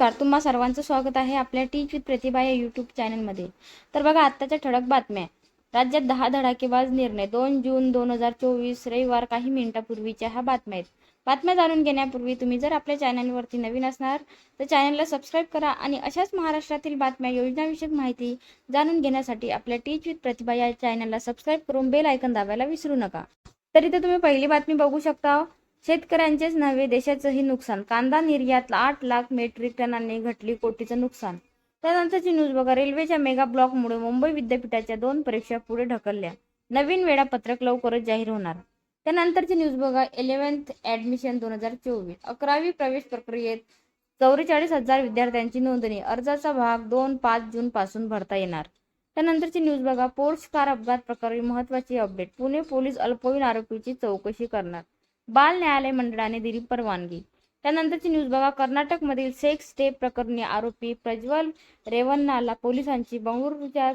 नमस्कार तुम्हा सर्वांचं स्वागत आहे आपल्या टीच विथ प्रतिभा या यूट्यूब चॅनलमध्ये तर बघा आत्ताच्या ठळक बातम्या. राज्यात दहा धडाकेबाज निर्णय. दोन जून दोन हजार चोवीस रविवार काही मिनिटापूर्वीच्या ह्या बातम्या आहेत. बातम्या जाणून घेण्यापूर्वी तुम्ही जर आपल्या चॅनलवरती नवीन असणार तर चॅनलला सबस्क्राईब करा आणि अशाच महाराष्ट्रातील बातम्या योजनाविषयक माहिती जाणून घेण्यासाठी आपल्या टीच विथ प्रतिभा या चॅनलला सबस्क्राईब करून बेल आयकन दाबायला विसरू नका. तरी तर तुम्ही पहिली बातमी बघू शकता. शेतकऱ्यांचेच नव्हे देशाचंही नुकसान. कांदा निर्यात आठ लाख मेट्रिक टनांनी घटली कोटीचं नुकसान. त्यानंतरची न्यूज बघा रेल्वेच्या मेगा ब्लॉकमुळे मुंबई विद्यापीठाच्या दोन परीक्षा पुढे ढकलल्या. नवीन वेळापत्रक लवकरच जाहीर होणार. त्यानंतरची न्यूज बघा इलेव्हन्थ ॲडमिशन दोन हजार चोवीस. अकरावी प्रवेश प्रक्रियेत चौवेचाळीस हजार विद्यार्थ्यांची नोंदणी. अर्जाचा भाग दोन पाच जून पासून भरता येणार. त्यानंतरची न्यूज बघा पोर्स कार अपघात प्रकरणी महत्वाची अपडेट. पुणे पोलीस अल्पवयीन आरोपीची चौकशी करणार. बाल न्यायालय मंडळाने दिली परवानगी. त्यानंतरची न्यूज बघा. कर्नाटकमधील सेक्स टेप प्रकरणी आरोपी प्रज्वल रेवन्नाला पोलिसांची बंगळुरूच्या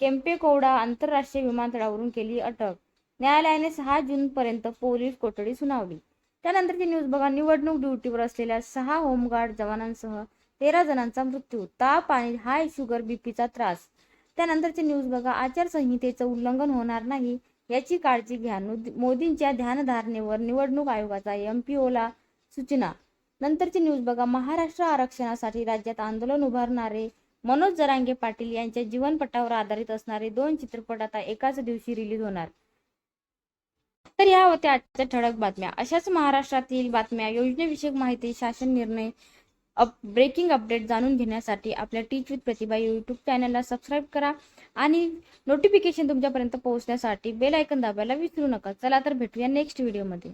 केम्पेगौडा आंतरराष्ट्रीय विमानतळावरून केली अटक. न्यायालयाने सहा जूनपर्यंत पोलीस कोठडी सुनावली. त्यानंतरची न्यूज बघा. निवडणूक ड्युटीवर असलेल्या सहा होमगार्ड जवानांसह तेरा जणांचा मृत्यू. ताप आणि हाय शुगर बीपीचा त्रास. त्यानंतरची न्यूज बघा. आचारसंहितेचं उल्लंघन होणार नाही. याची काळजी घ्या. मोदींच्या ध्यानधारणेवर निवडणूक आयोगाचा एम पी ओला सूचना. नंतरची न्यूज बघा. महाराष्ट्र आरक्षणासाठी राज्यात आंदोलन उभारणारे मनोज जरांगे पाटील यांच्या जीवनपटावर आधारित असणारे दोन चित्रपट आता एकाच दिवशी रिलीज होणार. तर या होत्या आजच्या ठळक बातम्या. अशाच महाराष्ट्रातील बातम्या योजनेविषयक माहिती शासन निर्णय अप ब्रेकिंग अपडेट जाणून घेण्यासाठी आपल्या टीच विथ प्रतिभा यूट्यूब चॅनलला सबस्क्राईब करा आणि नोटिफिकेशन तुमच्यापर्यंत पोहोचण्यासाठी बेल ऐकन दाबायला विसरू नका. चला तर भेटूया नेक्स्ट व्हिडिओमध्ये